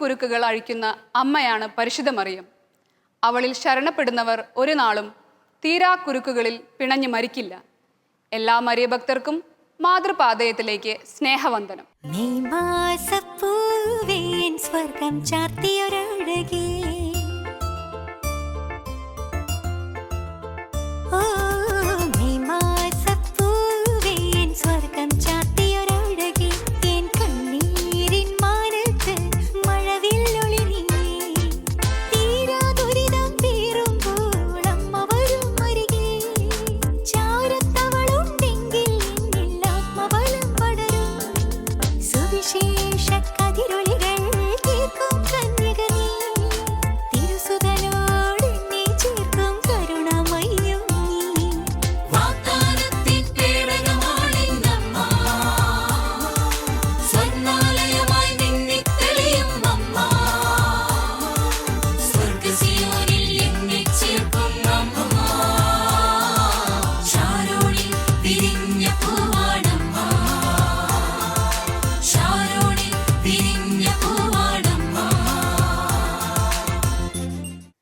കുരുക്കുകൾ അഴിക്കുന്ന അമ്മയാണ് പരിശുദ്ധ മറിയം. അവളിൽ ശരണപ്പെടുന്നവർ ഒരു നാളും തീരാ കുരുക്കുകളിൽ പിണഞ്ഞു മരിക്കില്ല. എല്ലാ മറിയഭക്തർക്കും മാതൃപാതയത്തിലേക്ക് സ്നേഹവന്ദനം. സ്വർഗം ചാർത്തിയൊരഴകേ. ഓ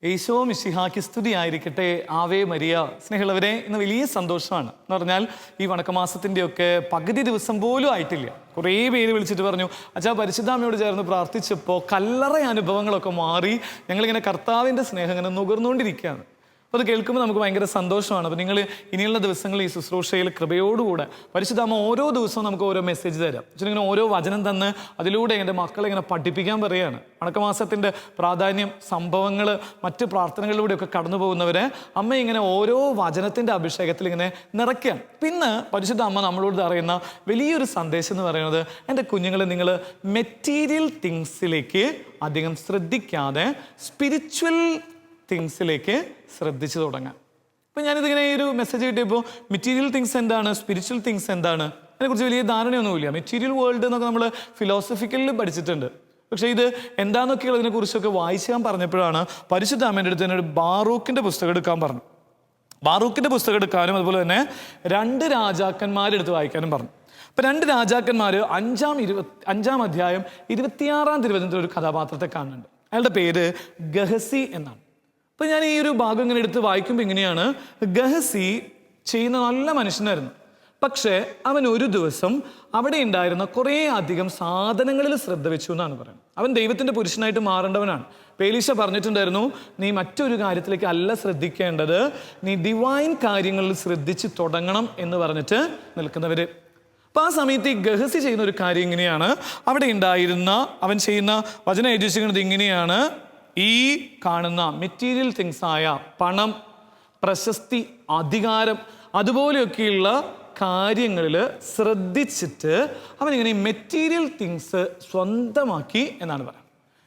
യേശോ മിശിഹാക്ക് സ്തുതിയായിരിക്കട്ടെ. Ave Maria. സ്നേഹമുള്ളവരെ ഇന്ന് വലിയ സന്തോഷമാണ്. എന്ന് പറഞ്ഞാൽ ഈ വണക്കമാസത്തിന്റെയൊക്കെ പകുതി ദിവസം പോലും ആയിട്ടില്ല. കുറേ പേര് വിളിച്ചിട്ട് പറഞ്ഞു അച്ഛാ പരിശുദ്ധാമ്മയോട് ചേർന്ന് പ്രാർത്ഥിച്ചപ്പോൾ കല്ലറ അനുഭവങ്ങളൊക്കെ മാറി ഞങ്ങളിങ്ങനെ കർത്താവിന്റെ സ്നേഹം ഇങ്ങനെ നുകർന്നുകൊണ്ടിരിക്കുകയാണ്. അപ്പോൾ അത് കേൾക്കുമ്പോൾ നമുക്ക് ഭയങ്കര സന്തോഷമാണ്. അപ്പോൾ നിങ്ങൾ ഇനിയുള്ള ദിവസങ്ങളിൽ ഈ ശുശ്രൂഷയിൽ കൃപയോടുകൂടെ പരിശുദ്ധാമ്മ ഓരോ ദിവസവും നമുക്ക് ഓരോ മെസ്സേജ് തരാം. ഇങ്ങനെ ഓരോ വചനം തന്ന് അതിലൂടെ എന്റെ മക്കളെ ഇങ്ങനെ പഠിപ്പിക്കാൻ പറയുകയാണ്. അണക്കമാസത്തിന്റെ പ്രാധാന്യം സംഭവങ്ങൾ മറ്റ് പ്രാർത്ഥനകളിലൂടെയൊക്കെ കടന്നു പോകുന്നവരെ അമ്മ ഇങ്ങനെ ഓരോ വചനത്തിന്റെ അഭിഷേകത്തിൽ ഇങ്ങനെ നിറയ്ക്കുകയാണ്. പിന്നെ പരിശുദ്ധ അമ്മ നമ്മളോട് അറിയുന്ന വലിയൊരു സന്ദേശം എന്ന് പറയുന്നത് എന്റെ കുഞ്ഞുങ്ങളെ നിങ്ങൾ മെറ്റീരിയൽ തിങ്സിലേക്ക് അധികം ശ്രദ്ധിക്കാതെ സ്പിരിച്വൽ തിങ്സിലേക്ക് ശ്രദ്ധിച്ചു തുടങ്ങാം. അപ്പം ഞാനിതിങ്ങനെ ഈ ഒരു മെസ്സേജ് കിട്ടിയപ്പോൾ മെറ്റീരിയൽ തിങ്സ് എന്താണ്? സ്പിരിച്വൽ തിങ്സ് എന്താണ്? അതിനെക്കുറിച്ച് വലിയ ധാരണയൊന്നുമില്ല. മെറ്റീരിയൽ വേൾഡ് എന്നൊക്കെ നമ്മൾ ഫിലോസഫിക്കലിൽ പഠിച്ചിട്ടുണ്ട്. പക്ഷേ ഇത് എന്താണെന്നൊക്കെയുള്ള ഇതിനെക്കുറിച്ചൊക്കെ വായിച്ചാൻ പറഞ്ഞപ്പോഴാണ് പരിശുദ്ധ അമ്മേന്റെ അടുത്ത് തന്നെ ഒരു ബാറൂക്കിന്റെ പുസ്തകം എടുക്കാൻ പറഞ്ഞു. ബാറൂക്കിന്റെ പുസ്തകം എടുക്കാനും അതുപോലെ തന്നെ രണ്ട് രാജാക്കന്മാരെടുത്ത് വായിക്കാനും പറഞ്ഞു. അപ്പം രണ്ട് രാജാക്കന്മാർ അഞ്ചാം ഇരുപത്തി അഞ്ചാം അധ്യായം ഇരുപത്തിയാറാം തിരുവനന്തപുരം ഒരു കഥാപാത്രത്തെ കാണുന്നുണ്ട്. അയാളുടെ പേര് ഗഹസി എന്നാണ്. അപ്പം ഞാൻ ഈ ഒരു ഭാഗം ഇങ്ങനെ എടുത്ത് വായിക്കുമ്പോൾ ഇങ്ങനെയാണ് ഗഹസി ചെയ്യുന്ന നല്ല മനുഷ്യനായിരുന്നു. പക്ഷേ അവൻ ഒരു ദിവസം അവിടെ ഉണ്ടായിരുന്ന കുറേ അധികം സാധനങ്ങളിൽ ശ്രദ്ധ വെച്ചു എന്നാണ് പറയുന്നത്. അവൻ ദൈവത്തിന്റെ പുരുഷനായിട്ട് മാറേണ്ടവനാണ്. പേലീശ പറഞ്ഞിട്ടുണ്ടായിരുന്നു നീ മറ്റൊരു കാര്യത്തിലേക്ക് അല്ല ശ്രദ്ധിക്കേണ്ടത്. നീ ഡിവൈൻ കാര്യങ്ങളിൽ ശ്രദ്ധിച്ച് തുടങ്ങണം എന്ന് പറഞ്ഞിട്ട് നിൽക്കുന്നവര്. അപ്പോൾ ആ സമയത്ത് ഈ ഗഹസി ചെയ്യുന്ന ഒരു കാര്യം ഇങ്ങനെയാണ്. അവിടെ ഉണ്ടായിരുന്ന അവൻ ചെയ്യുന്ന വചന എഴുതിച്ചിരിക്കുന്നത് ഇങ്ങനെയാണ്. ഈ കാണുന്ന മെറ്റീരിയൽ തിങ്സ് ആയ പണം പ്രശസ്തി അധികാരം അതുപോലെയൊക്കെയുള്ള കാര്യങ്ങളിൽ ശ്രദ്ധിച്ചിട്ട് അവനിങ്ങനെ മെറ്റീരിയൽ തിങ്സ് സ്വന്തമാക്കി എന്നാണ് പറയുന്നത്.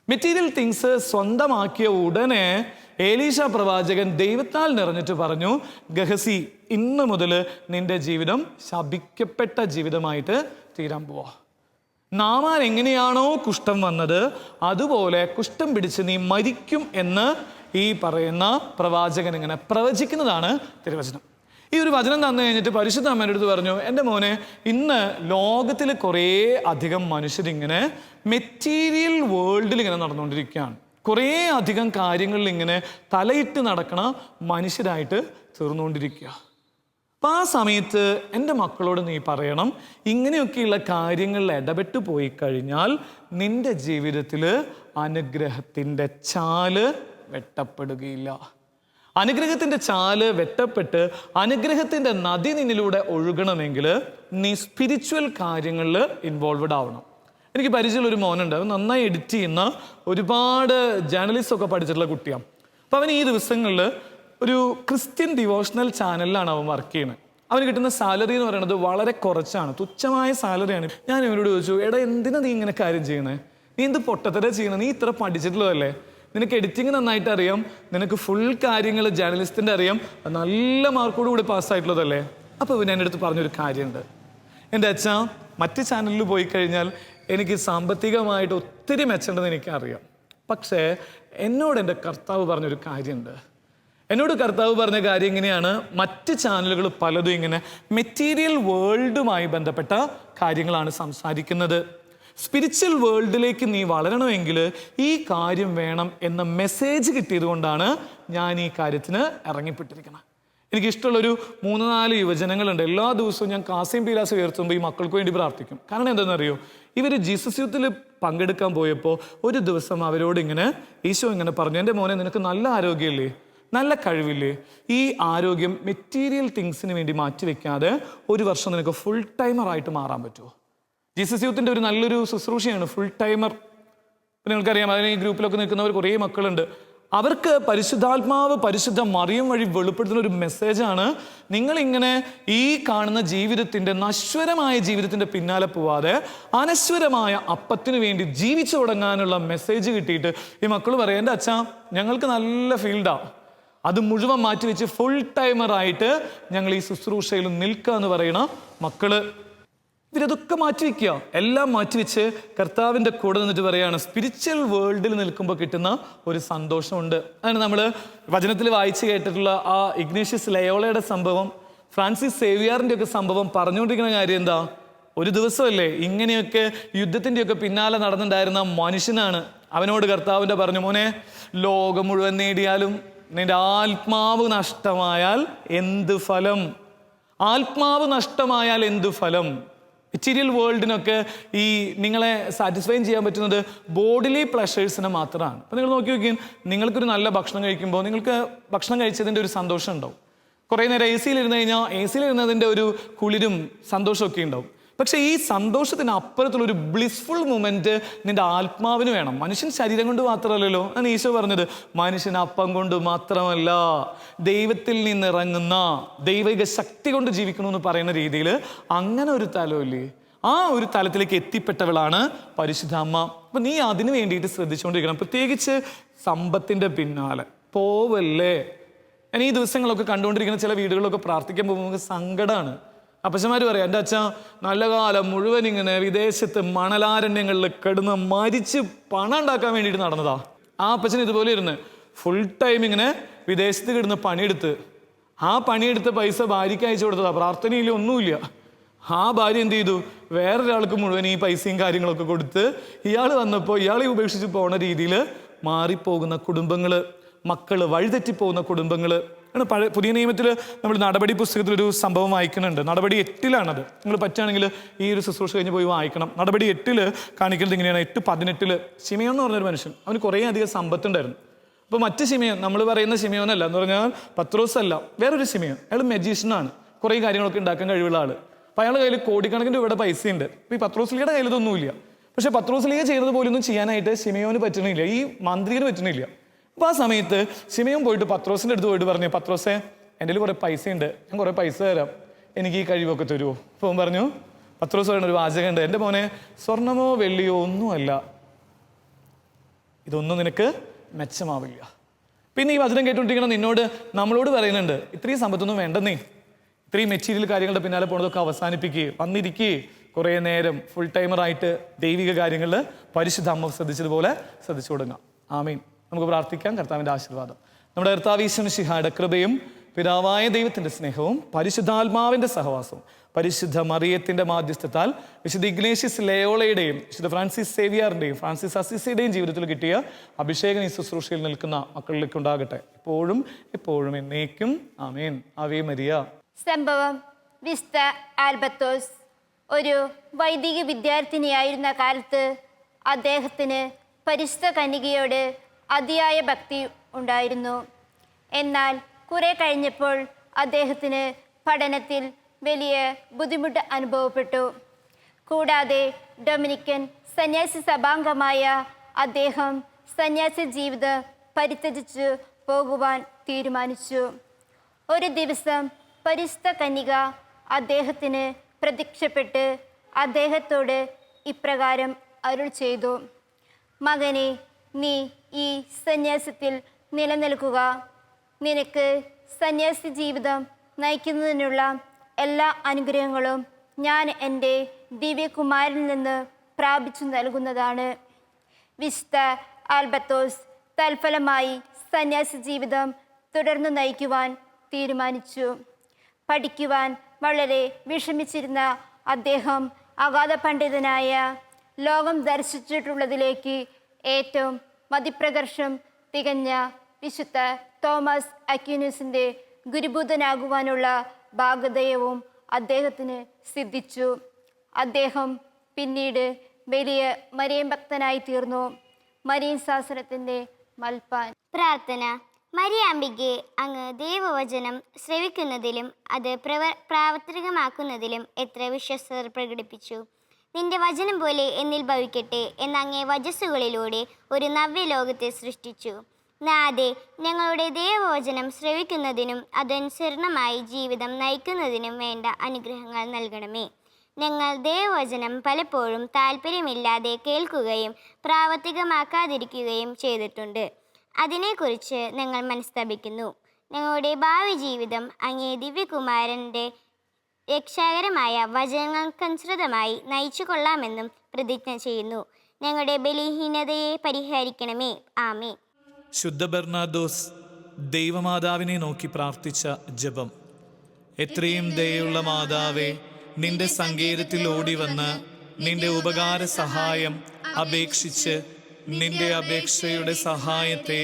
മെറ്റീരിയൽ തിങ്സ് സ്വന്തമാക്കിയ ഉടനെ ഏലീഷ പ്രവാചകൻ ദൈവത്താൽ നിറഞ്ഞിട്ട് പറഞ്ഞു ഗഹസി ഇന്ന് മുതൽ നിന്റെ ജീവിതം ശപിക്കപ്പെട്ട ജീവിതമായിട്ട് തീരാൻ പോവാ. നാമാൻ എങ്ങനെയാണോ കുഷ്ഠം വന്നത് അതുപോലെ കുഷ്ഠം പിടിച്ച് നീ മരിക്കും എന്ന് ഈ പറയുന്ന പ്രവാചകൻ ഇങ്ങനെ പ്രവചിക്കുന്നതാണ് തിരുവചനം. ഈ ഒരു വചനം തന്നു കഴിഞ്ഞിട്ട് പരിശുദ്ധ അമ്മേന്റെ അടുത്ത് പറഞ്ഞു എന്റെ മോനെ ഇന്ന് ലോകത്തിൽ കുറേ അധികം മനുഷ്യരിങ്ങനെ മെറ്റീരിയൽ വേൾഡിൽ ഇങ്ങനെ നടന്നുകൊണ്ടിരിക്കുകയാണ്. കുറേ അധികം കാര്യങ്ങളിൽ ഇങ്ങനെ തലയിട്ട് നടക്കണ മനുഷ്യരായിട്ട് തീർന്നുകൊണ്ടിരിക്കുക. അപ്പം ആ സമയത്ത് എന്റെ മക്കളോട് നീ പറയണം ഇങ്ങനെയൊക്കെയുള്ള കാര്യങ്ങളിൽ ഇടപെട്ട് പോയി കഴിഞ്ഞാൽ നിന്റെ ജീവിതത്തിൽ അനുഗ്രഹത്തിന്റെ ചാൽ വെട്ടപ്പെടുകയില്ല. അനുഗ്രഹത്തിന്റെ ചാൽ വെട്ടപ്പെട്ട് അനുഗ്രഹത്തിന്റെ നദി നിന്നിലൂടെ ഒഴുകണമെങ്കിൽ നീ സ്പിരിച്വൽ കാര്യങ്ങളിൽ ഇൻവോൾവഡ് ആവണം. എനിക്ക് പരിചയമുള്ള ഒരു മോനുണ്ട്. അവൻ നന്നായി എഡിറ്റ് ചെയ്യുന്ന ഒരുപാട് ജേർണലിസ്റ്റ് ഒക്കെ പഠിച്ചിട്ടുള്ള കുട്ടിയാണ്. അപ്പം അവൻ ഈ ദിവസങ്ങളിൽ ഒരു ക്രിസ്ത്യൻ ഡിവോഷണൽ ചാനലിലാണ് അവൻ വർക്ക് ചെയ്യുന്നത്. അവന് കിട്ടുന്ന സാലറി എന്ന് പറയുന്നത് വളരെ കുറച്ചാണ് തുച്ഛമായ സാലറിയാണ്. ഞാൻ ഇവരോട് ചോദിച്ചു എടാ എന്തിനാ നീ ഇങ്ങനെ കാര്യം ചെയ്യണേ നീ എന്ത് പൊട്ടത്തര ചെയ്യണേ നീ ഇത്ര പഠിച്ചിട്ടുള്ളതല്ലേ? നിനക്ക് എഡിറ്റിംഗ് നന്നായിട്ട് അറിയാം നിനക്ക് ഫുൾ കാര്യങ്ങൾ ജേർണലിസ്റ്റിന്റെ അറിയാം നല്ല മാർക്കോട് കൂടി പാസ്സായിട്ടുള്ളതല്ലേ അപ്പോൾ ഇവൻ എന്റെ അടുത്ത് പറഞ്ഞൊരു കാര്യമുണ്ട്. എന്റെ അച്ഛ മറ്റ് ചാനലിൽ പോയി കഴിഞ്ഞാൽ എനിക്ക് സാമ്പത്തികമായിട്ട് ഒത്തിരി മെച്ചമുണ്ടെന്ന് എനിക്കറിയാം. പക്ഷേ എന്നോട് എന്റെ കർത്താവ് പറഞ്ഞൊരു കാര്യമുണ്ട്. എന്നോട് കർത്താവ് പറഞ്ഞ കാര്യം ഇങ്ങനെയാണ്. മറ്റ് ചാനലുകൾ പലതും ഇങ്ങനെ മെറ്റീരിയൽ വേൾഡുമായി ബന്ധപ്പെട്ട കാര്യങ്ങളാണ് സംസാരിക്കുന്നത്. സ്പിരിച്വൽ വേൾഡിലേക്ക് നീ വളരണമെങ്കിൽ ഈ കാര്യം വേണം എന്ന മെസ്സേജ് കിട്ടിയതുകൊണ്ടാണ് ഞാൻ ഈ കാര്യത്തിന് ഇറങ്ങിപ്പെട്ടിരിക്കുന്നത്. എനിക്കിഷ്ടമുള്ളൊരു മൂന്ന് നാല് യുവജനങ്ങളുണ്ട്. എല്ലാ ദിവസവും ഞാൻ കാസിം പീലാസ് ഉയർത്തുമ്പോൾ ഈ മക്കൾക്ക് വേണ്ടി പ്രാർത്ഥിക്കും. കാരണം എന്താണെന്നറിയോ? ഇവർ ജീസസ് യൂത്തിൽ പങ്കെടുക്കാൻ പോയപ്പോൾ ഒരു ദിവസം അവരോട് ഇങ്ങനെ ഈശോ ഇങ്ങനെ പറഞ്ഞു എന്റെ മോനെ നിനക്ക് നല്ല ആരോഗ്യമില്ലേ? നല്ല കഴിവില്ലേ ഈ ആരോഗ്യം മെറ്റീരിയൽ തിങ്സിന് വേണ്ടി മാറ്റി വെക്കാതെ ഒരു വർഷം നിനക്ക് ഫുൾ ടൈമറായിട്ട് മാറാൻ പറ്റുമോ ജീസസ് യൂത്തിന്റെ ഒരു നല്ലൊരു ശുശ്രൂഷയാണ് ഫുൾ ടൈമർ ഇപ്പം നിങ്ങൾക്കറിയാം അതിന് ഈ ഗ്രൂപ്പിലൊക്കെ നിൽക്കുന്നവർ കുറേ മക്കളുണ്ട്. അവർക്ക് പരിശുദ്ധാത്മാവ് പരിശുദ്ധ മറിയം വഴി വെളിപ്പെടുത്തുന്ന ഒരു മെസ്സേജാണ് നിങ്ങളിങ്ങനെ ഈ കാണുന്ന ജീവിതത്തിന്റെ നശ്വരമായ ജീവിതത്തിന്റെ പിന്നാലെ പോവാതെ അനശ്വരമായ അപ്പത്തിന് വേണ്ടി ജീവിച്ചു തുടങ്ങാനുള്ള മെസ്സേജ് കിട്ടിയിട്ട് ഈ മക്കൾ പറയാം എന്റെ അച്ഛാ ഞങ്ങൾക്ക് നല്ല ഫീൽഡാണ് അത് മുഴുവൻ മാറ്റിവെച്ച് ഫുൾ ടൈമറായിട്ട് ഞങ്ങൾ ഈ ശുശ്രൂഷയിൽ നിൽക്കുക എന്ന് പറയണ മക്കൾ ഇവരതൊക്കെ മാറ്റിവെക്കുക എല്ലാം മാറ്റിവെച്ച് കർത്താവിന്റെ കൂടെ നിന്നിട്ട് പറയുകയാണ് സ്പിരിച്വൽ വേൾഡിൽ നിൽക്കുമ്പോൾ കിട്ടുന്ന ഒരു സന്തോഷമുണ്ട്. അതാണ് നമ്മൾ വചനത്തിൽ വായിച്ചു കേട്ടിട്ടുള്ള ആ ഇഗ്നേഷ്യസ് ലയോളയുടെ സംഭവം ഫ്രാൻസിസ് സേവിയാറിന്റെ ഒക്കെ സംഭവം പറഞ്ഞുകൊണ്ടിരിക്കുന്ന കാര്യം എന്താ? ഒരു ദിവസമല്ലേ ഇങ്ങനെയൊക്കെ യുദ്ധത്തിന്റെയൊക്കെ പിന്നാലെ നടന്നിട്ടുണ്ടായിരുന്ന മനുഷ്യനാണ്. അവനോട് കർത്താവിന്റെ പറഞ്ഞു മോനെ ലോകം മുഴുവൻ നേടിയാലും നിന്റെ ആത്മാവ് നഷ്ടമായാൽ എന്ത് ഫലം? ആത്മാവ് നഷ്ടമായാൽ എന്ത് ഫലം? മെറ്റീരിയൽ വേൾഡിനൊക്കെ ഈ നിങ്ങളെ സാറ്റിസ്ഫൈ ചെയ്യാൻ പറ്റുന്നത് ബോഡിലി പ്ലഷേഴ്സിനെ മാത്രമാണ്. അപ്പോൾ നിങ്ങൾ നോക്കി നോക്കിയാൽ നിങ്ങൾക്കൊരു നല്ല ഭക്ഷണം കഴിക്കുമ്പോൾ നിങ്ങൾക്ക് ഭക്ഷണം കഴിച്ചതിന്റെ ഒരു സന്തോഷം ഉണ്ടാവും. കുറേ നേരം എ സിയിൽ ഇരുന്ന് കഴിഞ്ഞാൽ എ സിയിൽ ഇരുന്നതിന്റെ ഒരു കുളിരും സന്തോഷമൊക്കെ ഉണ്ടാവും. പക്ഷേ ഈ സന്തോഷത്തിന് അപ്പുറത്തുള്ള ഒരു ബ്ലിസ്ഫുൾ മൂമെന്റ് നിന്റെ ആത്മാവിന് വേണം. മനുഷ്യൻ ശരീരം കൊണ്ട് മാത്രമല്ലല്ലോ. അതാണ് ഈശോ പറഞ്ഞത്. മനുഷ്യൻ അപ്പം കൊണ്ട് മാത്രമല്ല ദൈവത്തിൽ നിന്നിറങ്ങുന്ന ദൈവിക ശക്തി കൊണ്ട് ജീവിക്കണമെന്ന് പറയുന്ന രീതിയിൽ അങ്ങനെ ഒരു തലമില്ലേ ആ ഒരു തലത്തിലേക്ക് എത്തിപ്പെട്ടവളാണ് പരിശുദ്ധ അമ്മ. അപ്പൊ നീ അതിന് വേണ്ടിയിട്ട് ശ്രദ്ധിച്ചുകൊണ്ടിരിക്കണം പ്രത്യേകിച്ച് സമ്പത്തിന്റെ പിന്നാലെ. പോവല്ലേ? ഞാൻ ഈ ദിവസങ്ങളൊക്കെ കണ്ടുകൊണ്ടിരിക്കുന്ന ചില വീടുകളിലൊക്കെ പ്രാർത്ഥിക്കാൻ പോകുമ്പോൾ നമുക്ക് സങ്കടമാണ് അപ്പച്ചന്മാർ പറയാം എന്റെ അച്ഛൻ നല്ല കാലം മുഴുവൻ ഇങ്ങനെ വിദേശത്ത് മണലാരണ്യങ്ങളിൽ കിടന്ന് മരിച്ച് പണം ഉണ്ടാക്കാൻ വേണ്ടിയിട്ട് നടന്നതാ. ആ അപ്പച്ചൻ ഇതുപോലെ ഇരുന്ന് ഫുൾ ടൈം ഇങ്ങനെ വിദേശത്ത് കിടന്ന് പണിയെടുത്ത് ആ പണിയെടുത്ത പൈസ ഭാര്യയ്ക്ക് അയച്ചു കൊടുത്തതാ പ്രാർത്ഥനയിൽ ഒന്നുമില്ല. ആ ഭാര്യ എന്ത് ചെയ്തു? വേറൊരാൾക്ക് മുഴുവൻ ഈ പൈസയും കാര്യങ്ങളൊക്കെ കൊടുത്ത് ഇയാൾ വന്നപ്പോൾ ഇയാളെ ഉപേക്ഷിച്ച് പോണ രീതിയിൽ മാറിപ്പോകുന്ന കുടുംബങ്ങൾ മക്കൾ വഴിതെറ്റിപ്പോകുന്ന കുടുംബങ്ങൾ ആണ് പഴയ പുതിയ നിയമത്തിൽ നമ്മൾ നടപടി പുസ്തകത്തിൽ ഒരു സംഭവം വായിക്കുന്നുണ്ട്. നടപടി എട്ടിലാണത്. നിങ്ങൾ പറ്റുകയാണെങ്കിൽ ഈ ഒരു ശുശ്രൂഷ കഴിഞ്ഞ് പോയി വായിക്കണം. നടപടി എട്ടിൽ കാണിക്കുന്നത് ഇങ്ങനെയാണ്. എട്ട് പതിനെട്ടിൽ ശിമയോൻ എന്ന് പറഞ്ഞൊരു മനുഷ്യൻ. അവന് കുറേ അധികം സമ്പത്തുണ്ടായിരുന്നു അപ്പോൾ മറ്റ് ശിമയോൻ നമ്മൾ പറയുന്ന ശിമയോനല്ല. എന്ന് പറഞ്ഞാൽ പത്രോസ് അല്ല. വേറൊരു ശിമയോൻ. അയാൾ മെജീഷ്യനാണ് കുറേ കാര്യങ്ങളൊക്കെ ഉണ്ടാക്കാൻ കഴിവുള്ള ആൾ അപ്പോൾ അയാളുടെ കയ്യിൽ കോടിക്കണക്കിന് രൂപയുടെ പൈസയുണ്ട്. അപ്പോൾ ഈ പത്രോസ്ലിയുടെ കയ്യിൽ പക്ഷേ പക്ഷെ പത്രോസ്ലിയ ചെയ്തത് പോലൊന്നും ചെയ്യാനായിട്ട് ശിമയോന് പറ്റണില്ല. ഈ മന്ത്രിന് പറ്റണില്ല. അപ്പോൾ ആ സമയത്ത് സിമയും പോയിട്ട് പത്രോസിന്റെ അടുത്ത് പോയിട്ട് പറഞ്ഞു പത്രോസേ എന്റെ കുറേ പൈസ ഉണ്ട് ഞാൻ കുറേ പൈസ തരാം. എനിക്ക് ഈ കഴിവൊക്കെ തരുമോ അപ്പോൾ പറഞ്ഞു പത്രോസ് പറയുന്ന ഒരു വാചകമുണ്ട്. എന്റെ മോനെ സ്വർണമോ വെള്ളിയോ ഒന്നുമല്ല. ഇതൊന്നും നിനക്ക് മെച്ചമാവില്ല. പിന്നെ ഈ വചനം കേട്ടുകൊണ്ടിരിക്കണം നിന്നോട് നമ്മളോട് പറയുന്നുണ്ട് ഇത്രയും സമ്പത്തൊന്നും വേണ്ടെന്നേ. ഇത്രയും മെറ്റീരിയൽ കാര്യങ്ങളുടെ പിന്നാലെ പോണതൊക്കെ അവസാനിപ്പിക്കുക വന്നിരിക്കുക കുറേ നേരം ഫുൾ ടൈമറായിട്ട് ദൈവിക കാര്യങ്ങളിൽ പരിശുദ്ധ അമ്മ ശ്രദ്ധിച്ചതുപോലെ ശ്രദ്ധിച്ചു കൊടുങ്ങാം. ആമീൻ. നമുക്ക് പ്രാർത്ഥിക്കാം. കർത്താവിന്റെ ആശീർവാദം. നമ്മുടെ കർത്താവീശ്വൻ ശിഹായുടെ കൃപയും പിതാവായ ദൈവത്തിന്റെ സ്നേഹവും പരിശുദ്ധാത്മാവിന്റെ സഹവാസവും പരിശുദ്ധ മറിയത്തിന്റെ മാധ്യസ്ഥത്താൽ വിശുദ്ധ ഇഗ്നേഷ്യസ് ലയോളയുടെയും വിശുദ്ധ ഫ്രാൻസിസ് സേവിയാറിന്റെയും ഫ്രാൻസിസ് അസിസിയുടെയും ജീവിതത്തിൽ കിട്ടിയ അഭിഷേകം ഈ ശുശ്രൂഷയിൽ നിൽക്കുന്ന മക്കളിലേക്ക് ഇപ്പോഴും എപ്പോഴും എന്നേക്കും. ആമേൻ. അവേ മരിയ. സംഭവം വിസ്ത ആൽബത്തോസ് ഒരു വൈദിക വിദ്യാർത്ഥിനിയായിരുന്ന കാലത്ത് അദ്ദേഹത്തിന് പരിശുദ്ധ കന്യകയോട് അതിയായ ഭക്തി ഉണ്ടായിരുന്നു. എന്നാൽ കുറെ കഴിഞ്ഞപ്പോൾ അദ്ദേഹത്തിന് പഠനത്തിൽ വലിയ ബുദ്ധിമുട്ട് അനുഭവപ്പെട്ടു. കൂടാതെ ഡൊമിനിക്കൻ സന്യാസി സഭാംഗമായ അദ്ദേഹം സന്യാസി ജീവിതം പരിത്യജിച്ചു പോകുവാൻ തീരുമാനിച്ചു. ഒരു ദിവസം പരിസ്ഥ കന്യക അദ്ദേഹത്തിന് പ്രത്യക്ഷപ്പെട്ട് അദ്ദേഹത്തോട് ഇപ്രകാരം അരുൾ ചെയ്തു. മകനെ നീ ഈ സന്യാസത്തിൽ നിലനിൽക്കുക. നിനക്ക് സന്യാസി ജീവിതം നയിക്കുന്നതിനുള്ള എല്ലാ അനുഗ്രഹങ്ങളും ഞാൻ എന്റെ ദിവ്യകുമാരിൽ നിന്ന് പ്രാപിച്ചു നൽകുന്നതാണ്. വിശുദ്ധ ആൽബത്തോസ് തൽഫലമായി സന്യാസി ജീവിതം തുടർന്ന് നയിക്കുവാൻ തീരുമാനിച്ചു. പഠിക്കുവാൻ വളരെ വിഷമിച്ചിരുന്ന അദ്ദേഹം അഗാധ പണ്ഡിതനായ ലോകം ദർശിച്ചിട്ടുള്ളതിലേക്ക് ഏറ്റവും മതിപ്രകർഷം തികഞ്ഞ വിശുദ്ധ തോമസ് അക്യൂനസിന്റെ ഗുരുഭൂതനാകുവാനുള്ള ഭാഗതയവും അദ്ദേഹത്തിന് സിദ്ധിച്ചു. അദ്ദേഹം പിന്നീട് വലിയ മരിയം ഭക്തനായി തീർന്നു. മരിയൻ ശാസനത്തിന്റെ മൽപ്പാൻ. പ്രാർത്ഥന. മരിയാമ്പികയെ അങ്ങ് ദൈവവചനം ശ്രവിക്കുന്നതിലും അത് പ്രവ പ്രാവർത്തികമാക്കുന്നതിലും എത്ര വിശ്വസ്തത പ്രകടിപ്പിച്ചു. നിന്റെ വചനം പോലെ എന്നിൽ ഭവിക്കട്ടെ എന്നങ്ങേ വജസ്സുകളിലൂടെ ഒരു നവ്യലോകത്തെ സൃഷ്ടിച്ചു. നാദെ ഞങ്ങളുടെ ദേവവചനം ശ്രവിക്കുന്നതിനും അതനുസരണമായി ജീവിതം നയിക്കുന്നതിനും വേണ്ട അനുഗ്രഹങ്ങൾ നൽകണമേ. ഞങ്ങൾ ദേവവചനം പലപ്പോഴും താല്പര്യമില്ലാതെ കേൾക്കുകയും പ്രാവർത്തികമാക്കാതിരിക്കുകയും ചെയ്തിട്ടുണ്ട്. അതിനെക്കുറിച്ച് ഞങ്ങൾ മനസ്തപിക്കുന്നു. ഞങ്ങളുടെ ഭാവി ജീവിതം അങ്ങേ ദിവ്യകുമാരന്റെ രക്ഷാകരമായ വചനങ്ങൾക്കനുസൃതമായി നയിച്ചു കൊള്ളാമെന്നും പ്രതിജ്ഞ ചെയ്യുന്നു. ഞങ്ങളുടെ ബലിഹീനതയെ പരിഹരിക്കണമേ. ആമേ ശുദ്ധ ബെർണാദോസ് ദൈവമാതാവിനെ നോക്കി പ്രാർത്ഥിച്ച ജപം. എത്രയും ദയുള്ള മാതാവേ നിന്റെ സങ്കേതത്തിൽ ഓടി വന്ന് നിന്റെ ഉപകാര സഹായം അപേക്ഷിച്ച് നിന്റെ അപേക്ഷയുടെ സഹായത്തെ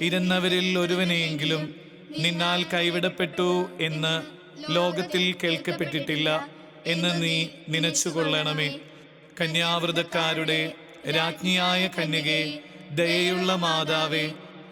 ഇരുന്നവരിൽ ഒരുവനെയെങ്കിലും നിന്നാൽ കൈവിടപ്പെട്ടു എന്ന് ലോകത്തിൽ കേൾക്കപ്പെട്ടിട്ടില്ല എന്ന് നീ നനച്ചുകൊള്ളണമേ. കന്യാവൃതക്കാരുടെ രാജ്ഞിയായ കന്യകെ ദയയുള്ള മാതാവേ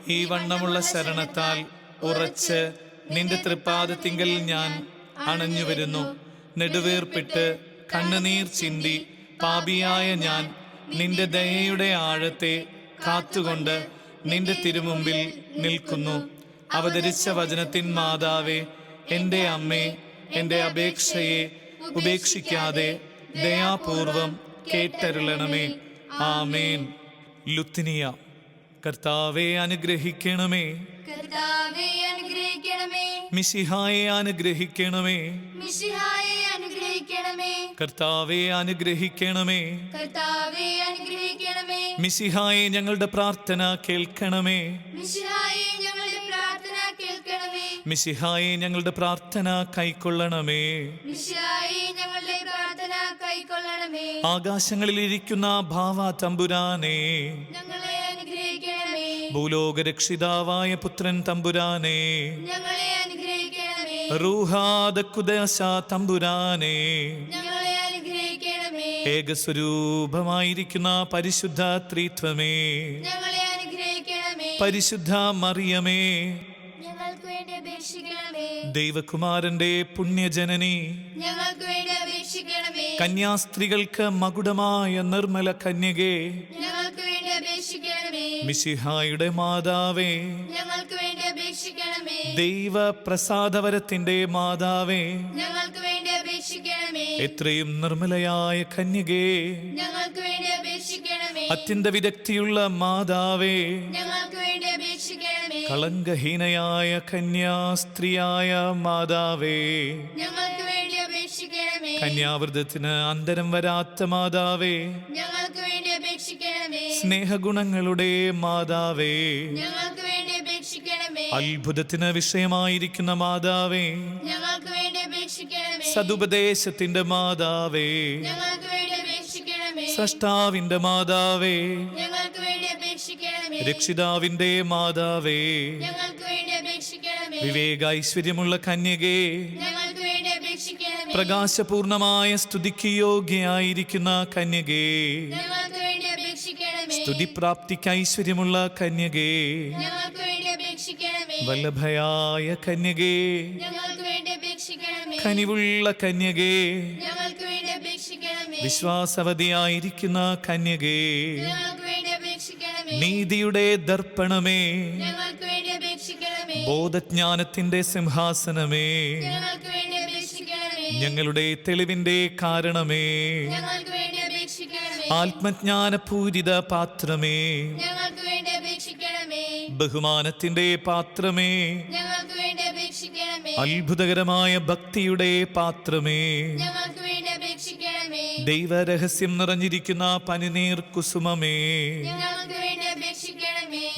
ഈ വണ്ണമുള്ള ശരണത്താൽ ഉറച്ച് നിന്റെ തൃപ്പാദത്തിങ്കൽ ഞാൻ അണഞ്ഞു വരുന്നു നെടുവേർപ്പിട്ട് കണ്ണുനീർ ചിന്തി പാപിയായ ഞാൻ നിന്റെ ദയയുടെ ആഴത്തെ കാത്തുകൊണ്ട് നിന്റെ തിരുമുമ്പിൽ നിൽക്കുന്നു. അവതരിച്ച വചനത്തിൻ മാതാവേ എന്റെ അമ്മേ എന്റെ അപേക്ഷയെ ഉപേക്ഷിക്കാതെ ദയാപൂർവം കേട്ടരുളണമേ. ആമേൻ. ലുത്തിനിയ കർത്താവെ അനുഗ്രഹിക്കണമേ. കർത്താവെ അനുഗ്രഹിക്കണമേ. മിശിഹായെ അനുഗ്രഹിക്കണമേ. മിശിഹായെ അനുഗ്രഹിക്കണമേ. കർത്താവെ അനുഗ്രഹിക്കണമേ. കർത്താവെ അനുഗ്രഹിക്കണമേ. മിശിഹായെ ഞങ്ങളുടെ പ്രാർത്ഥന കേൾക്കണമേ. മിശിഹായെ ഞങ്ങളുടെ പ്രാർത്ഥന കേൾക്കണമേ മിശിഹായെ ഞങ്ങളുടെ പ്രാർത്ഥന കൈക്കൊള്ളണമേ. ആകാശങ്ങളിൽ ഞങ്ങളുടെ പ്രാർത്ഥന കൈക്കൊള്ളണമേ. ആകാശങ്ങളിലിരിക്കുന്ന ഭാവ തമ്പുരാനെ. ഞങ്ങളെ അനുഗ്രഹിക്കണമേ. ഭൂലോകരക്ഷിതാവായ പുത്രൻ തമ്പുരാനെ. ഞങ്ങളെ അനുഗ്രഹിക്കണമേ. റൂഹാദക്കുദശ തമ്പുരാനേ. ഞങ്ങളെ അനുഗ്രഹിക്കണമേ. ഏകസ്വരൂപമായിരിക്കുന്ന പരിശുദ്ധ ത്രിത്വമേ. ഞങ്ങളെ അനുഗ്രഹിക്കണമേ. പരിശുദ്ധ മറിയമേ. ദൈവകുമാരന്റെ പുണ്യജനനി. ഞങ്ങൾക്ക് വേണ്ടി അപേക്ഷിക്കണമേ. കന്യാസ്ത്രീകൾക്ക് മകുടമായ നിർമ്മല കന്യകേ. ഞങ്ങൾക്ക് വേണ്ടി അപേക്ഷിക്കണമേ. മിശിഹായുടെ മാതാവേ. ഞങ്ങൾക്ക് വേണ്ടി അപേക്ഷിക്കണമേ. ദൈവ പ്രസാദവരത്തിന്റെ മാതാവേ. ഞങ്ങൾക്ക് വേണ്ടി അപേക്ഷിക്കണമേ. എത്രയും നിർമ്മലയായ കന്യകേ. ഞങ്ങൾക്ക് വേണ്ടി അപേക്ഷിക്കണമേ. അത്യന്ത വിദഗ്ധിയുള്ള മാതാവേ. ഞങ്ങൾക്ക് കളങ്കഹീനയായ കന്യാസ്ത്രീയായ മാതാവേ ഞങ്ങൾക്ക് വേണ്ടി അപേക്ഷിക്കണമേ. കന്യാവൃതത്തിന് അന്തരം വരാത്ത മാതാവേ ഞങ്ങൾക്ക് വേണ്ടി അപേക്ഷിക്കണമേ. സ്നേഹഗുണങ്ങളുടെ മാതാവേ ഞങ്ങൾക്ക് വേണ്ടി അപേക്ഷിക്കണമേ. അത്ഭുതത്തിന് വിഷയമായിരിക്കുന്ന മാതാവേ ഞങ്ങൾക്ക് വേണ്ടി അപേക്ഷിക്കണമേ. സതുപദേശത്തിന്റെ മാതാവേ ഞങ്ങൾക്ക് വേണ്ടി അപേക്ഷിക്കണമേ. സൃഷ്ടാവിന്റെ മാതാവേ രക്ഷിതാവിന്റെ മാതാവേ. വിവേകൈശ്വര്യമുള്ള കന്യകേ. പ്രകാശപൂർണമായ സ്തുതിക്ക് യോഗ്യയായിരിക്കുന്ന കന്യകേ. സ്തുതിപ്രാപ്തിക്ക് ഐശ്വര്യമുള്ള കന്യകേ. വല്ലഭയായ കന്യകേ. കനിവുള്ള കന്യകേ. വിശ്വാസവതിയായിരിക്കുന്ന കന്യകേ. നീതിയുടെ ദർപ്പണമേ. ബോധജ്ഞാനത്തിന്റെ സിംഹാസനമേ. ഞങ്ങളുടെ തെളിവിന്റെ കാരണമേ. ആത്മജ്ഞാനപൂരിത പാത്രമേ. ബഹുമാനത്തിന്റെ പാത്രമേ. അത്ഭുതകരമായ ഭക്തിയുടെ പാത്രമേ. ദൈവരഹസ്യം നിറഞ്ഞിരിക്കുന്ന പനിനീർ കുസുമമേ.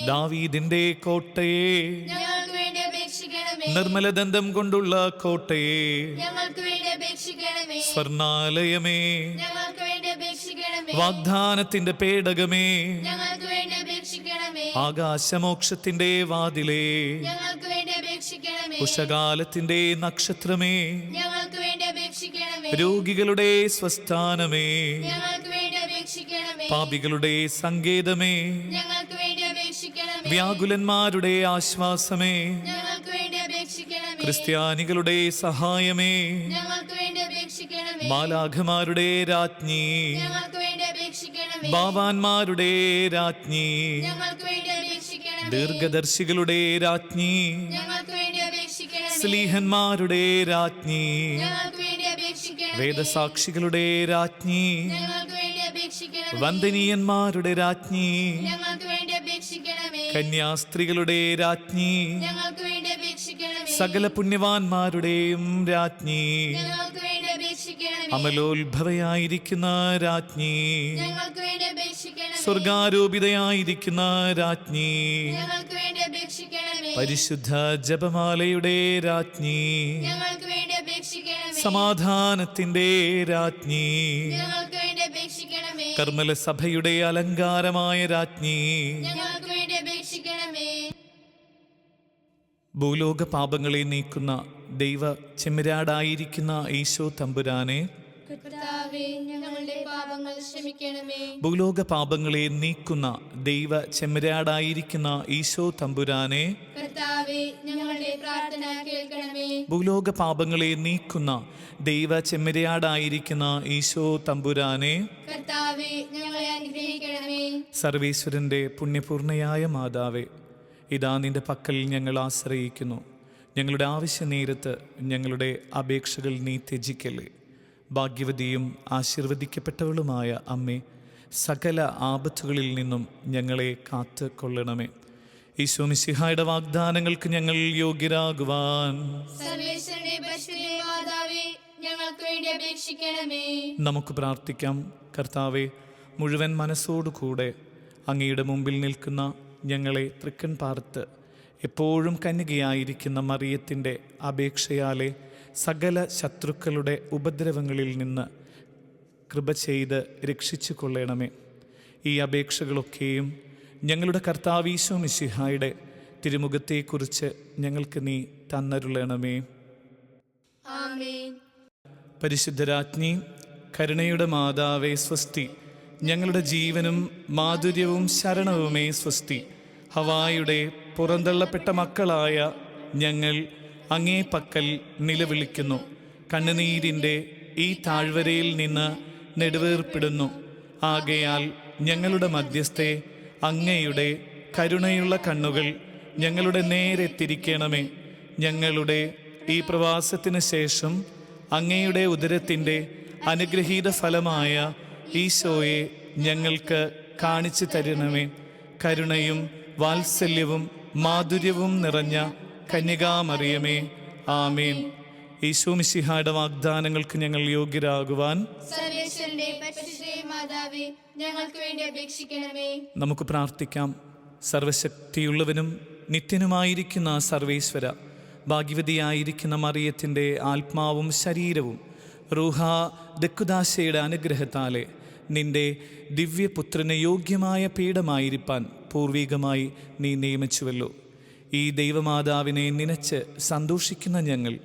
ദാവീദിന്റെ കോട്ടയെ നിർമ്മല നിർമ്മലദന്തം കൊണ്ടുള്ള കോട്ടയെ സ്വർണാലയമേ വാഗ്ദാനത്തിന്റെ പേടകമേ. ആകാശമോക്ഷത്തിന്റെ വാതിലേ. ഉഷകാലത്തിന്റെ നക്ഷത്രമേ. രോഗികളുടെ സ്വസ്ഥാനമേ. പാപികളുടെ സങ്കേതമേ. വ്യാകുലന്മാരുടെ ആശ്വാസമേ. ക്രിസ്ത്യാനികളുടെ സഹായമേ. ബാലാഘമാരുടെ മാലാഖമാരുടെ രാജ്ഞി. ബാബാന്മാരുടെ രാജ്ഞി. ദീർഘദർശികളുടെ രാജ്ഞി. സ്ലീഹന്മാരുടെ രാജ്ഞി. വേദസാക്ഷികളുടെ രാജ്ഞി. വന്ദനീയന്മാരുടെ രാജ്ഞി. കന്യാസ്ത്രീകളുടെ രാജ്ഞി. ഞങ്ങൾക്ക് വേണ്ടി അപേക്ഷിക്കണമേ. സകല പുണ്യവാന്മാരുടെയും രാജ്ഞി. ഞങ്ങൾക്ക് വേണ്ടി അപേക്ഷിക്കണമേ. അമലോത്ഭവയായിരിക്കുന്ന രാജ്ഞി. ഞങ്ങൾക്ക് വേണ്ടി അപേക്ഷിക്കണമേ. സ്വർഗാരോപിതയായിരിക്കുന്ന രാജ്ഞി. ഞങ്ങൾക്ക് വേണ്ടി അപേക്ഷിക്കണമേ. പരിശുദ്ധ ജപമാലയുടെ രാജ്ഞി. ഞങ്ങൾക്ക് വേണ്ടി അപേക്ഷിക്കണമേ. സമാധാനത്തിന്റെ രാജ്ഞി. ഞങ്ങൾക്ക് വേണ്ടി അപേക്ഷിക്കണമേ. കർമ്മല സഭയുടെ അലങ്കാരമായ രാജ്ഞി. ഞങ്ങൾക്ക് ഭൂലോക പാപങ്ങളെ നീക്കുന്ന ദൈവ ചെമ്മരാടായിരിക്കുന്ന ഈശോ തമ്പുരാനെ ഭൂലോക പാപങ്ങളെ നീക്കുന്ന ദൈവ ചെമ്മരാടായിരിക്കുന്ന ഈശോ തമ്പുരാനെ ഭൂലോക പാപങ്ങളെ നീക്കുന്ന ദൈവ ചെമ്മരയാടായിരിക്കുന്ന ഈശോ തമ്പുരാനെ സർവീശ്വരന്റെ പുണ്യപൂർണയായ മാതാവേ ഇതാ നിന്റെ പക്കൽ ഞങ്ങൾ ആശ്രയിക്കുന്നു. ഞങ്ങളുടെ ആവശ്യ നേരത്ത് ഞങ്ങളുടെ അപേക്ഷകൾ നീ ത്യജിക്കല്ലേ. ഭാഗ്യവതിയും ആശീർവദിക്കപ്പെട്ടവളുമായ അമ്മേ സകല ആപത്തുകളിൽ നിന്നും ഞങ്ങളെ കാത്തു കൊള്ളണമേ ഈശോ മിശിഹായുടെ വാഗ്ദാനങ്ങൾക്ക് ഞങ്ങൾ യോഗ്യരാകുവാൻ. നമുക്ക് പ്രാർത്ഥിക്കാം. കർത്താവെ മുഴുവൻ മനസ്സോടുകൂടെ അങ്ങയുടെ മുമ്പിൽ നിൽക്കുന്ന ഞങ്ങളെ തൃക്കൺ പാർത്ത്. എപ്പോഴും കന്യകയായിരിക്കുന്ന മറിയത്തിന്റെ അപേക്ഷയാലെ സകല ശത്രുക്കളുടെ ഉപദ്രവങ്ങളിൽ നിന്ന് കൃപ ചെയ്ത് രക്ഷിച്ചു കൊള്ളണമേ. ഈ അപേക്ഷകളൊക്കെയും ഞങ്ങളുടെ കർത്താവീശോ മിശിഹായുടെ തിരുമുഖത്തെക്കുറിച്ച് ഞങ്ങൾക്ക് നീ തന്നരുളണമേ. പരിശുദ്ധരാജ്ഞി കരുണയുടെ മാതാവേ സ്വസ്തി ഞങ്ങളുടെ ജീവനും മാധുര്യവും ശരണവുമേ സ്വസ്തി. ഹവായുടെ പുറന്തള്ളപ്പെട്ട മക്കളായ ഞങ്ങൾ അങ്ങേ പക്കൽ നിലവിളിക്കുന്നു. കണ്ണുനീരിന്റെ ഈ താഴ്വരയിൽ നിന്ന് നെടുവേർപ്പെടുന്നു. ആകയാൽ ഞങ്ങളുടെ മധ്യസ്ഥെ അങ്ങയുടെ കരുണയുള്ള കണ്ണുകൾ ഞങ്ങളുടെ നേരെ തിരിക്കണമേ. ഞങ്ങളുടെ ഈ പ്രവാസത്തിന് ശേഷം അങ്ങയുടെ ഉദരത്തിന്റെ അനുഗ്രഹീത ഫലമായ ഈശോയെ ഞങ്ങൾക്ക് കാണിച്ചു തരണമേ. കരുണയും വാത്സല്യവും മാധുര്യവും നിറഞ്ഞ കന്യകാമറിയമേ. ആമേൻ. ഈശോ മിശിഹായുടെ വാഗ്ദാനങ്ങൾക്ക് ഞങ്ങൾ യോഗ്യരാകുവാൻ നമുക്ക് പ്രാർത്ഥിക്കാം. സർവശക്തിയുള്ളവനും നിത്യനുമായിരിക്കുന്ന സർവേശ്വര ഭാഗ്യവതിയായിരിക്കുന്ന മറിയത്തിന്റെ ആത്മാവും ശരീരവും റൂഹ ദക്കുദാശയുടെ അനുഗ്രഹത്താലെ നിന്റെ ദിവ്യപുത്രന് യോഗ്യമായ പീഠമായിരിക്കാൻ പൂർവികമായി നീ നിയമിച്ചുവല്ലോ. ഈ ദൈവമാതാവിനെ നനച്ച് സന്തോഷിക്കുന്ന ഞങ്ങൾ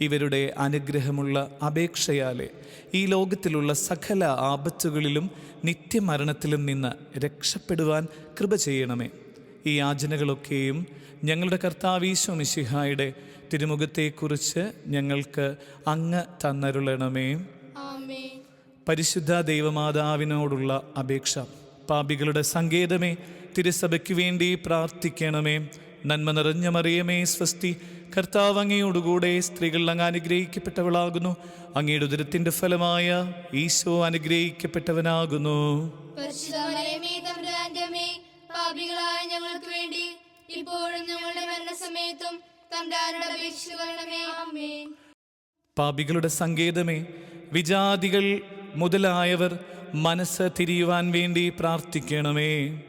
ഇവരുടെ അനുഗ്രഹമുള്ള അപേക്ഷയാലെ ഈ ലോകത്തിലുള്ള സകല ആപത്തുകളിലും നിത്യമരണത്തിലും നിന്ന് രക്ഷപ്പെടുവാൻ കൃപ ചെയ്യണമേ. ഈ യാചനകളൊക്കെയും ഞങ്ങളുടെ കർത്താവീശോ മിശിഹായുടെ തിരുമുഖത്തെക്കുറിച്ച് ഞങ്ങൾക്ക് അങ്ങ് തന്നരുളണമേ. പരിശുദ്ധ ദൈവമാതാവിനോടുള്ള അപേക്ഷ. പാപികളുടെ സങ്കേതമേ തിരുസഭയ്ക്ക് വേണ്ടി പ്രാർത്ഥിക്കണമേ. നന്മ നിറഞ്ഞ മറിയമേ സ്വസ്തി. കർത്താവ് അങ്ങയോടുകൂടെ സ്ത്രീകൾ അങ്ങ് അനുഗ്രഹിക്കപ്പെട്ടവളാകുന്നു. അങ്ങയുടെ ഉദരത്തിന്റെ ഫലമായ ഈശോ അനുഗ്രഹിക്കപ്പെട്ടവനാകുന്നു. പാപികളായ ഞങ്ങൾക്ക് വേണ്ടി ഇപ്പോഴും ഞങ്ങളുടെ മരണസമയത്തും പാപികളുടെ സങ്കേതമേ വിജാതികൾ മുതലായവർ മനസ്സ് തിരിയുവാൻ വേണ്ടി പ്രാർത്ഥിക്കണമേ.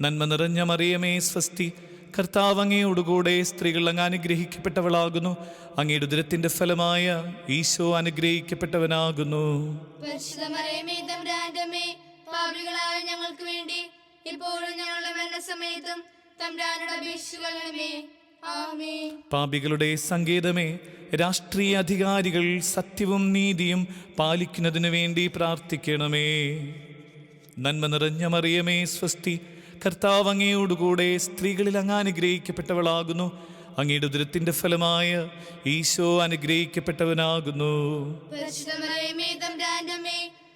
നന്മ നിറഞ്ഞ മറിയമേ സ്വസ്തി. കർത്താവ് അങ്ങയോടുകൂടെ സ്ത്രീകൾ അങ്ങ് അനുഗ്രഹിക്കപ്പെട്ടവളാകുന്നു. അങ്ങയുടെ ദുരത്തിന്റെ ഫലമായ ഈശോ അനുഗ്രഹിക്കപ്പെട്ടവനാകുന്നു. ഞങ്ങൾക്ക് വേണ്ടി ഇപ്പോഴും ഞങ്ങളുടെ മരണസമയത്തും തമ്പുരാനോട് ആമേൻ പാപികളുടെ സങ്കേതമേ രാഷ്ട്രീയ അധികാരികൾ സത്യവും നീതിയും പാലിക്കുന്നതിനു വേണ്ടി പ്രാർത്ഥിക്കണമേ. നന്മ നിറഞ്ഞ മറിയമേ സ്വസ്തി കർത്താവ് അങ്ങയോടുകൂടെ സ്ത്രീകളിൽ അങ്ങ് അനുഗ്രഹിക്കപ്പെട്ടവളാകുന്നു. അങ്ങയുടെ ഉദരത്തിന്റെ ഫലമായ ഈശോ അനുഗ്രഹിക്കപ്പെട്ടവനാകുന്നു.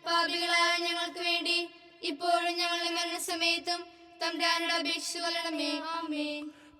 പാപികളായ ഞങ്ങൾക്ക് വേണ്ടി ഇപ്പോഴും ഞങ്ങളുടെ മരണസമയത്തും തമ്പ്രാനോട് അപേക്ഷിച്ചു കൊള്ളണമേ ആമേൻ.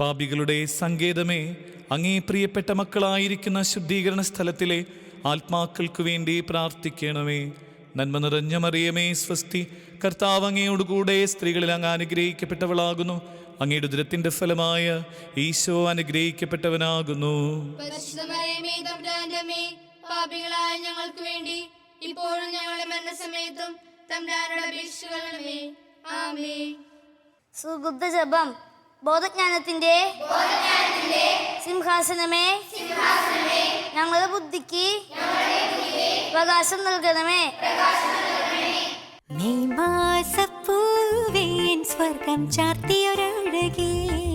പാപികളുടെ സങ്കേതമേ അങ്ങേ പ്രിയപ്പെട്ട മക്കളായിരിക്കുന്ന ശുദ്ധീകരണ സ്ഥലത്തിലെ ആത്മാക്കൾക്കു വേണ്ടി പ്രാർത്ഥിക്കണമേ. നന്മ നിറഞ്ഞ മറിയമേ സ്വസ്തി കർത്താവ് അങ്ങയോടുകൂടെ സ്ത്രീകളിൽ അങ്ങ് അനുഗ്രഹിക്കപ്പെട്ടവളാകുന്നു. അങ്ങയുടെ ദുരത്തിന്റെ ഫലമായ ഈശോ അനുഗ്രഹിക്കപ്പെട്ടവനാകുന്നു. പാപികളായ ഞങ്ങൾക്ക് വേണ്ടി ഇപ്പോഴും ഞങ്ങളുടെ മരണസമയത്തും തമ്പുരാനോട് അപേക്ഷിച്ചു കൊള്ളണമേ ആമേൻ. സുഗുപ്ത ജപം ബോധജ്ഞാനത്തിന്റെ സിംഹാസനമേ. ഞങ്ങളുടെ ബുദ്ധിക്ക് പ്രകാശം നൽകണമേ. മെയ് മാസപ്പൂവേൻ സ്വർഗം ചാർത്തിയൊരഴകേ.